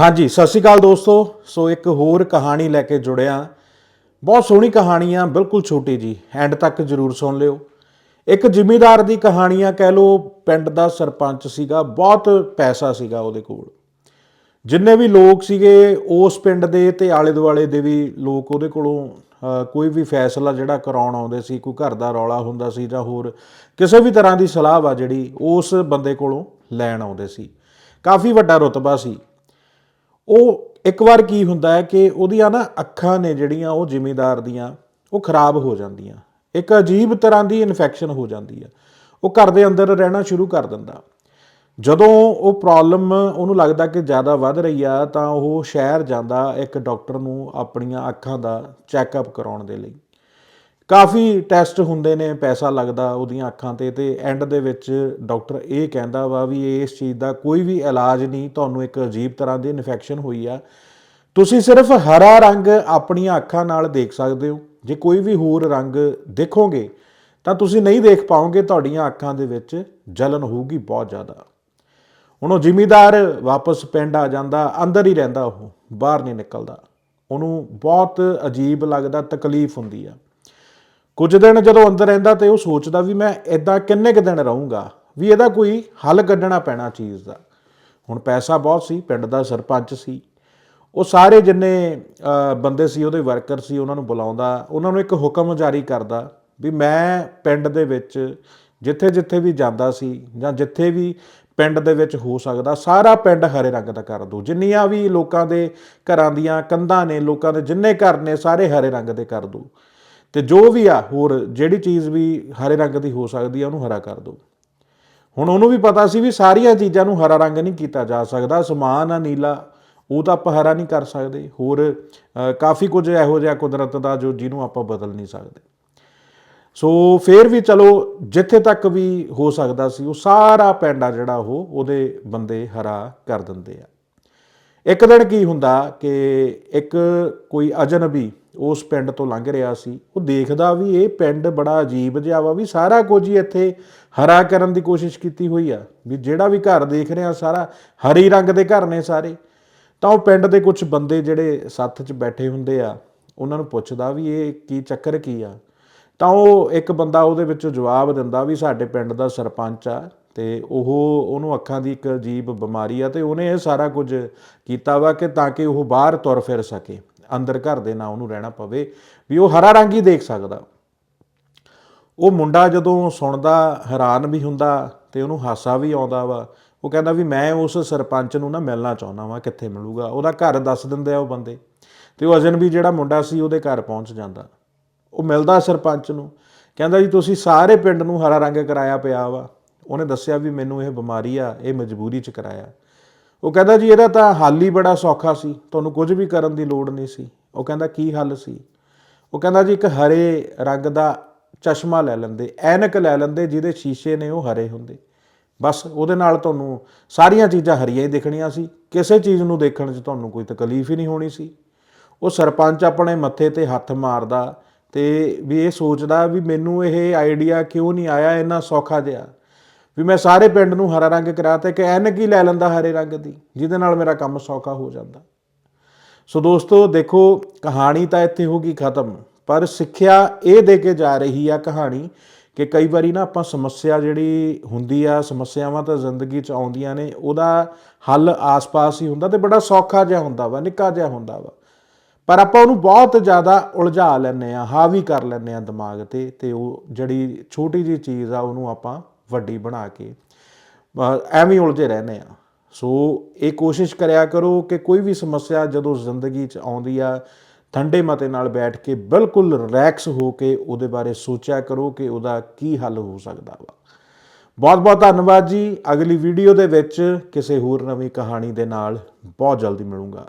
ਹਾਂਜੀ, ਸਤਿ ਸ਼੍ਰੀ ਅਕਾਲ ਦੋਸਤੋ। ਸੋ ਇੱਕ ਹੋਰ ਕਹਾਣੀ ਲੈ ਕੇ ਜੁੜਿਆ ਬਹੁਤ ਸੋਹਣੀ ਕਹਾਣੀ ਆ, ਬਿਲਕੁਲ ਛੋਟੀ ਜੀ। ਐਂਡ ਤੱਕ ਜਰੂਰ ਸੁਣ ਲਿਓ। ਇੱਕ ਜ਼ਿਮੀਂਦਾਰ ਦੀ ਕਹਾਣੀ ਆ ਕਹਿ ਲੋ ਪਿੰਡ ਦਾ ਸਰਪੰਚ ਸੀਗਾ, ਬਹੁਤ ਪੈਸਾ ਸੀਗਾ ਉਹਦੇ ਕੋਲ। ਜਿੰਨੇ ਵੀ ਲੋਕ ਸੀਗੇ, ਉਸ ਪਿੰਡ ਦੇ ਤੇ ਆਲੇ ਦੁਆਲੇ ਦੇ ਵੀ ਲੋਕ ਉਹਦੇ ਕੋਲੋਂ ਕੋਈ ਵੀ ਫੈਸਲਾ ਜਿਹੜਾ ਕਰਾਉਣ ਆਉਂਦੇ ਸੀ, ਕੋਈ ਘਰ ਦਾ ਰੌਲਾ ਹੁੰਦਾ ਸੀ ਜਾਂ ਹੋਰ ਕਿਸੇ ਵੀ ਤਰ੍ਹਾਂ ਦੀ ਸਲਾਹ ਵਾ ਜਿਹੜੀ ਉਸ ਬੰਦੇ ਕੋਲੋਂ ਲੈਣ ਆਉਂਦੇ ਸੀ। ਕਾਫੀ ਵੱਡਾ ਰੁਤਬਾ ਸੀ। ਉਹ ਇੱਕ ਵਾਰ ਕੀ ਹੁੰਦਾ ਹੈ ਕਿ ਉਹਦੀਆਂ ਨਾ ਅੱਖਾਂ ਨੇ ਜਿਹੜੀਆਂ ਉਹ ਜ਼ਿਮੀਦਾਰ ਦੀਆਂ, ਉਹ ਖਰਾਬ ਹੋ ਜਾਂਦੀਆਂ। ਇੱਕ ਅਜੀਬ ਤਰ੍ਹਾਂ ਦੀ ਇਨਫੈਕਸ਼ਨ ਹੋ ਜਾਂਦੀ ਆ। ਉਹ ਘਰ ਦੇ ਅੰਦਰ ਰਹਿਣਾ ਸ਼ੁਰੂ ਕਰ ਦਿੰਦਾ। ਜਦੋਂ ਉਹ ਪ੍ਰੋਬਲਮ ਉਹਨੂੰ ਲੱਗਦਾ ਕਿ ਜ਼ਿਆਦਾ ਵੱਧ ਰਹੀ ਆ, ਤਾਂ ਉਹ ਸ਼ਹਿਰ ਜਾਂਦਾ ਇੱਕ ਡਾਕਟਰ ਨੂੰ ਆਪਣੀਆਂ ਅੱਖਾਂ ਦਾ ਚੈੱਕਅਪ ਕਰਾਉਣ ਦੇ ਲਈ। ਕਾਫੀ ਟੈਸਟ ਹੁੰਦੇ ਨੇ, ਪੈਸਾ ਲੱਗਦਾ ਉਹਦੀਆਂ ਅੱਖਾਂ ਤੇ ਤੇ ਐਂਡ ਦੇ ਵਿੱਚ ਡਾਕਟਰ ਇਹ ਕਹਿੰਦਾ ਵਾ ਵੀ ਇਸ ਚੀਜ਼ ਦਾ ਕੋਈ ਵੀ ਇਲਾਜ ਨਹੀਂ, ਤੁਹਾਨੂੰ ਇੱਕ ਅਜੀਬ ਤਰ੍ਹਾਂ ਦੀ ਇਨਫੈਕਸ਼ਨ ਹੋਈ ਆ। ਤੁਸੀਂ ਸਿਰਫ ਹਰਾ ਰੰਗ ਆਪਣੀਆਂ ਅੱਖਾਂ ਨਾਲ ਦੇਖ ਸਕਦੇ ਹੋ। ਜੇ ਕੋਈ ਵੀ ਹੋਰ ਰੰਗ ਦੇਖੋਗੇ, ਤਾਂ ਤੁਸੀਂ ਨਹੀਂ ਦੇਖ ਪਾਓਗੇ ਤੁਹਾਡੀਆਂ ਅੱਖਾਂ ਦੇ ਵਿੱਚ ਜਲਨ ਹੋਊਗੀ ਬਹੁਤ ਜ਼ਿਆਦਾ। ਹੁਣ ਉਹ ਜ਼ਿਮੀਦਾਰ ਵਾਪਸ ਪਿੰਡ ਆ ਜਾਂਦਾ, ਅੰਦਰ ਹੀ ਰਹਿੰਦਾ ਉਹ, ਬਾਹਰ ਨਹੀਂ ਨਿਕਲਦਾ। ਉਹਨੂੰ ਬਹੁਤ ਅਜੀਬ ਲੱਗਦਾ, ਤਕਲੀਫ ਹੁੰਦੀ ਆ। ਕੁਝ ਦਿਨ ਜਦੋਂ ਅੰਦਰ ਰਹਿੰਦਾ ਤੇ ਉਹ ਸੋਚਦਾ ਵੀ ਮੈਂ ਇਦਾਂ ਕਿੰਨੇ ਕੁ ਦਿਨ ਰਹੂੰਗਾ, ਵੀ ਇਹਦਾ ਕੋਈ ਹੱਲ ਕੱਢਣਾ ਪੈਣਾ ਚੀਜ਼ ਦਾ। ਹੁਣ ਪੈਸਾ ਬਹੁਤ ਸੀ, ਪਿੰਡ ਦਾ ਸਰਪੰਚ ਸੀ। ਉਹ ਸਾਰੇ ਜਿੰਨੇ ਬੰਦੇ ਸੀ, ਉਹਦੇ ਵਰਕਰ ਸੀ, ਉਹਨਾਂ ਨੂੰ ਬੁਲਾਉਂਦਾ, ਉਹਨਾਂ ਨੂੰ ਇੱਕ ਹੁਕਮ ਜਾਰੀ ਕਰਦਾ ਵੀ ਮੈਂ ਪਿੰਡ ਦੇ ਵਿੱਚ ਜਿੱਥੇ ਜਿੱਥੇ ਵੀ ਜਾਂਦਾ ਸੀ ਜਾਂ ਜਿੱਥੇ ਵੀ ਪਿੰਡ ਦੇ ਵਿੱਚ ਹੋ ਸਕਦਾ, ਸਾਰਾ ਪਿੰਡ ਹਰੇ ਰੰਗ ਦਾ ਕਰ ਦੋ ਜਿੰਨੀਆਂ ਵੀ ਲੋਕਾਂ ਦੇ ਘਰਾਂ ਦੀਆਂ ਕੰਧਾਂ ਨੇ, ਲੋਕਾਂ ਦੇ ਜਿੰਨੇ ਘਰ ਨੇ, ਸਾਰੇ ਹਰੇ ਰੰਗ ਦੇ ਕਰ ਦੋ ਤੇ ਜੋ ਵੀ ਆ, ਹੋਰ ਜਿਹੜੀ ਚੀਜ਼ ਵੀ ਹਰੇ ਰੰਗ ਦੀ ਹੋ ਸਕਦੀ ਆ, ਉਹਨੂੰ ਹਰਾ ਕਰ ਦੋ। ਹੁਣ ਉਹਨੂੰ ਵੀ ਪਤਾ ਸੀ ਵੀ ਸਾਰੀਆਂ ਚੀਜ਼ਾਂ ਨੂੰ ਹਰਾ ਰੰਗ ਨਹੀਂ ਕੀਤਾ ਜਾ ਸਕਦਾ, ਸਮਾਨ ਆ, ਨੀਲਾ, ਉਹ ਤਾਂ ਆਪਾਂ ਹਰਾ ਨਹੀਂ ਕਰ ਸਕਦੇ। ਹੋਰ ਕਾਫੀ ਕੁਝ ਇਹੋ ਜਿਹਾ ਕੁਦਰਤ ਦਾ ਜੋ ਜਿਹਨੂੰ ਆਪਾਂ ਬਦਲ ਨਹੀਂ ਸਕਦੇ। ਸੋ ਫੇਰ ਵੀ ਚਲੋ, ਜਿੱਥੇ ਤੱਕ ਵੀ ਹੋ ਸਕਦਾ ਸੀ, ਉਹ ਸਾਰਾ ਪਿੰਡ ਆ ਜਿਹੜਾ ਉਹ, ਉਹਦੇ ਬੰਦੇ ਹਰਾ ਕਰ ਦਿੰਦੇ ਆ। ਇੱਕ ਦਿਨ ਕੀ ਹੁੰਦਾ ਕਿ ਇੱਕ ਕੋਈ ਅਜਨਬੀ ਉਸ ਪਿੰਡ ਤੋਂ ਲੰਘ ਰਿਹਾ ਸੀ, ਉਹ ਦੇਖਦਾ ਵੀ ਇਹ ਪਿੰਡ ਬੜਾ ਅਜੀਬ ਜਿਹਾ ਵਾ ਵੀ ਸਾਰਾ ਕੁਝ ਹੀ ਇੱਥੇ ਹਰਾ ਕਰਨ ਦੀ ਕੋਸ਼ਿਸ਼ ਕੀਤੀ ਹੋਈ ਆ, ਵੀ ਜਿਹੜਾ ਵੀ ਘਰ ਦੇਖ ਰਿਹਾ ਸਾਰਾ ਹਰੀ ਰੰਗ ਦੇ ਘਰ ਨੇ ਸਾਰੇ। ਤਾਂ ਉਹ ਪਿੰਡ ਦੇ ਕੁਝ ਬੰਦੇ ਜਿਹੜੇ ਸੱਥ 'ਚ ਬੈਠੇ ਹੁੰਦੇ ਆ, ਉਹਨਾਂ ਨੂੰ ਪੁੱਛਦਾ ਵੀ ਇਹ ਕੀ ਚੱਕਰ ਕੀ ਆ। ਤਾਂ ਉਹ ਇੱਕ ਬੰਦਾ ਉਹਦੇ ਵਿੱਚੋਂ ਜਵਾਬ ਦਿੰਦਾ ਵੀ ਸਾਡੇ ਪਿੰਡ ਦਾ ਸਰਪੰਚ ਆ ਤੇ ਉਹ, ਉਹਨੂੰ ਅੱਖਾਂ ਦੀ ਇੱਕ ਅਜੀਬ ਬਿਮਾਰੀ ਆ ਤੇ ਉਹਨੇ ਇਹ ਸਾਰਾ ਕੁਝ ਕੀਤਾ ਵਾ ਕਿ ਤਾਂ ਕਿ ਉਹ ਬਾਹਰ ਤੁਰ ਫਿਰ ਸਕੇ, ਅੰਦਰ ਘਰ ਦੇ ਨਾ ਉਹਨੂੰ ਰਹਿਣਾ ਪਵੇ, ਵੀ ਉਹ ਹਰਾ ਰੰਗ ਹੀ ਦੇਖ ਸਕਦਾ। ਉਹ ਮੁੰਡਾ ਜਦੋਂ ਸੁਣਦਾ, ਹੈਰਾਨ ਵੀ ਹੁੰਦਾ ਤੇ ਉਹਨੂੰ ਹਾਸਾ ਵੀ ਆਉਂਦਾ ਵਾ, ਉਹ ਕਹਿੰਦਾ ਵੀ ਮੈਂ ਉਸ ਸਰਪੰਚ ਨੂੰ ਨਾ ਮਿਲਣਾ ਚਾਹੁੰਦਾ ਵਾਂ, ਕਿੱਥੇ ਮਿਲੂਗਾ? ਉਹਦਾ ਘਰ ਦੱਸ ਦਿੰਦੇ ਆ ਉਹ ਬੰਦੇ। ਤੇ ਉਹ ਅਜਨ ਵੀ ਜਿਹੜਾ ਮੁੰਡਾ ਸੀ ਉਹਦੇ ਘਰ ਪਹੁੰਚ ਜਾਂਦਾ। ਉਹ ਮਿਲਦਾ ਸਰਪੰਚ ਨੂੰ, ਕਹਿੰਦਾ ਜੀ ਤੁਸੀਂ ਸਾਰੇ ਪਿੰਡ ਨੂੰ ਹਰਾ ਰੰਗ ਕਰਾਇਆ ਪਿਆ ਵਾ। ਉਹਨੇ ਦੱਸਿਆ ਵੀ ਮੈਨੂੰ ਇਹ ਬਿਮਾਰੀ ਆ, ਇਹ ਮਜਬੂਰੀ ਚ ਕਰਾਇਆ। ਉਹ ਕਹਿੰਦਾ ਜੀ, ਇਹਦਾ ਤਾਂ ਹੱਲ ਹੀ ਬੜਾ ਸੌਖਾ ਸੀ, ਤੁਹਾਨੂੰ ਕੁਝ ਵੀ ਕਰਨ ਦੀ ਲੋੜ ਨਹੀਂ ਸੀ। ਉਹ ਕਹਿੰਦਾ, ਕੀ ਹੱਲ ਸੀ? ਉਹ ਕਹਿੰਦਾ ਜੀ, ਇੱਕ ਹਰੇ ਰੰਗ ਦਾ ਚਸ਼ਮਾ ਲੈ ਲੈਂਦੇ, ਐਨਕ ਲੈ ਲੈਂਦੇ, ਜਿਹਦੇ ਸ਼ੀਸ਼ੇ ਨੇ ਉਹ ਹਰੇ ਹੁੰਦੇ। ਬਸ ਉਹਦੇ ਨਾਲ ਤੁਹਾਨੂੰ ਸਾਰੀਆਂ ਚੀਜ਼ਾਂ ਹਰੀਆਂ ਹੀ ਦਿਖਣੀਆਂ ਸੀ। ਕਿਸੇ ਚੀਜ਼ ਨੂੰ ਦੇਖਣ 'ਚ ਤੁਹਾਨੂੰ ਕੋਈ ਤਕਲੀਫ ਹੀ ਨਹੀਂ ਹੋਣੀ ਸੀ। ਉਹ ਸਰਪੰਚ ਆਪਣੇ ਮੱਥੇ ਤੇ ਹੱਥ ਮਾਰਦਾ ਤੇ ਵੀ ਇਹ ਸੋਚਦਾ ਵੀ ਮੈਨੂੰ ਇਹ ਆਈਡੀਆ ਕਿਉਂ ਨਹੀਂ ਆਇਆ, ਇੰਨਾ ਸੌਖਾ ਜਿਹਾ। ਵੀ ਮੈਂ ਸਾਰੇ ਪਿੰਡ ਨੂੰ ਹਰਾ ਰੰਗ ਕਰਾਤਾ ਕਿ ਐਨਕ ਹੀ ਲੈ ਲੈਂਦਾ ਹਰੇ ਰੰਗ ਦੀ, ਜਿਹਦੇ ਨਾਲ ਮੇਰਾ ਕੰਮ ਸੌਖਾ ਹੋ ਜਾਂਦਾ। ਸੋ ਦੋਸਤੋ, ਦੇਖੋ, ਕਹਾਣੀ ਤਾਂ ਇੱਥੇ ਹੋ ਗਈ ਖਤਮ, ਪਰ ਸਿੱਖਿਆ ਇਹ ਦੇ ਕੇ ਜਾ ਰਹੀ ਆ ਕਹਾਣੀ ਕਿ ਕਈ ਵਾਰੀ ਨਾ ਆਪਾਂ ਸਮੱਸਿਆ ਜਿਹੜੀ ਹੁੰਦੀ ਆ, ਸਮੱਸਿਆਵਾਂ ਤਾਂ ਜ਼ਿੰਦਗੀ 'ਚ ਆਉਂਦੀਆਂ ਨੇ, ਉਹਦਾ ਹੱਲ ਆਸ-ਪਾਸ ਹੀ ਹੁੰਦਾ ਤੇ ਬੜਾ ਸੌਖਾ ਜਿਹਾ ਹੁੰਦਾ ਵਾ, ਨਿੱਕਾ ਜਿਹਾ ਹੁੰਦਾ ਵਾ। ਪਰ ਆਪਾਂ ਉਹਨੂੰ ਬਹੁਤ ਜ਼ਿਆਦਾ ਉਲਝਾ ਲੈਂਦੇ ਆ, ਹਾਵੀ ਕਰ ਲੈਂਦੇ ਆ ਦਿਮਾਗ ਤੇ ਤੇ ਉਹ ਜਿਹੜੀ ਛੋਟੀ ਜੀ ਚੀਜ਼ ਆ, ਉਹਨੂੰ ਆਪਾਂ ਵੱਡੀ ਬਣਾ ਕੇ। ਬ- ਐਵੇਂ ਉਲਝੇ ਰਹਿੰਦੇ ਆ। ਸੋ ਇਹ ਕੋਸ਼ਿਸ਼ ਕਰਿਆ ਕਰੋ ਕਿ ਕੋਈ ਵੀ ਸਮੱਸਿਆ ਜਦੋਂ ਜ਼ਿੰਦਗੀ 'ਚ ਆਉਂਦੀ ਆ, ਠੰਡੇ ਮਤੇ ਨਾਲ ਬੈਠ ਕੇ ਬਿਲਕੁਲ ਰਿਲੈਕਸ ਹੋ ਕੇ ਉਹਦੇ ਬਾਰੇ ਸੋਚਿਆ ਕਰੋ ਕਿ ਉਹਦਾ ਕੀ ਹੱਲ ਹੋ ਸਕਦਾ ਵਾ। ਬਹੁਤ ਬਹੁਤ ਧੰਨਵਾਦ ਜੀ। ਅਗਲੀ ਵੀਡੀਓ ਦੇ ਵਿੱਚ ਕਿਸੇ ਹੋਰ ਨਵੀਂ ਕਹਾਣੀ ਦੇ ਨਾਲ ਬਹੁਤ ਜਲਦੀ ਮਿਲੂੰਗਾ।